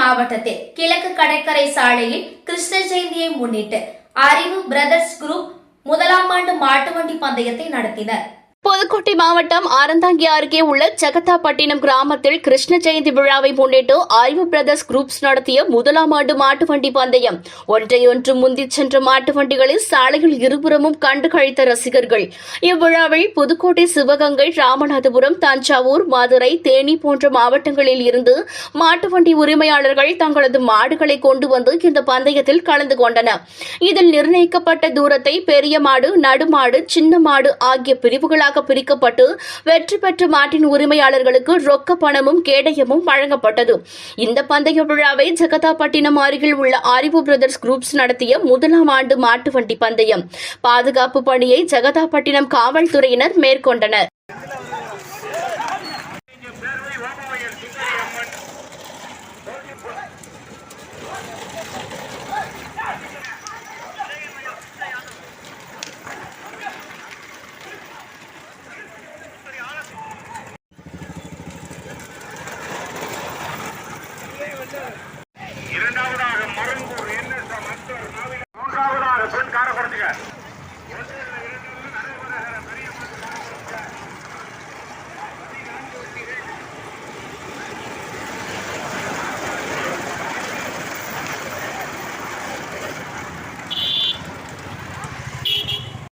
மாவட்டத்தில் கிழக்கு கடற்கரை சாலையில் கிருஷ்ண ஜெயந்தியை முன்னிட்டு அறிவு பிரதர்ஸ் குரூப் முதலாம் ஆண்டு மாட்டு வண்டி பந்தயத்தை நடத்தினர். புதுக்கோட்டை மாவட்டம் ஆரந்தாங்கி அருகே உள்ள சகத்தாப்பட்டினம் கிராமத்தில் கிருஷ்ண ஜெயந்தி விழாவை முன்னிட்டு ஆய்வு பிரதர்ஸ் குரூப்ஸ் நடத்திய முதலாம் ஆண்டு மாட்டு வண்டி பந்தயம் ஒன்றையொன்று முந்திச் சென்ற மாட்டு வண்டிகளை சாலையில் இருபுறமும் கண்டு கழித்த ரசிகர்கள். இவ்விழாவில் புதுக்கோட்டை சிவகங்கை ராமநாதபுரம் தஞ்சாவூர் மதுரை தேனி போன்ற மாவட்டங்களில் இருந்து மாட்டு வண்டி உரிமையாளர்கள் தங்களது மாடுகளை கொண்டு வந்து இந்த பந்தயத்தில் கலந்து கொண்டனர். இதில் நிர்ணயிக்கப்பட்ட தூரத்தை பெரிய மாடு நடுமாடு சின்ன மாடு ஆகிய பிரிவுகளாக பிரிக்கப்பட்டு வெற்றி பெற்ற மாட்டின் உரிமையாளர்களுக்கு ரொக்க பணமும் கேடயமும் வழங்கப்பட்டது. இந்த பந்தய விழாவை ஜெகதாப்பட்டினம் அருகில் உள்ள அறிவு பிரதர்ஸ் குரூப்ஸ் நடத்திய முதலாம் ஆண்டு மாட்டு வண்டி பந்தயம். பாதுகாப்பு பணியை ஜெகதாப்பட்டினம் காவல்துறையினர் மேற்கொண்டனர். Калининград.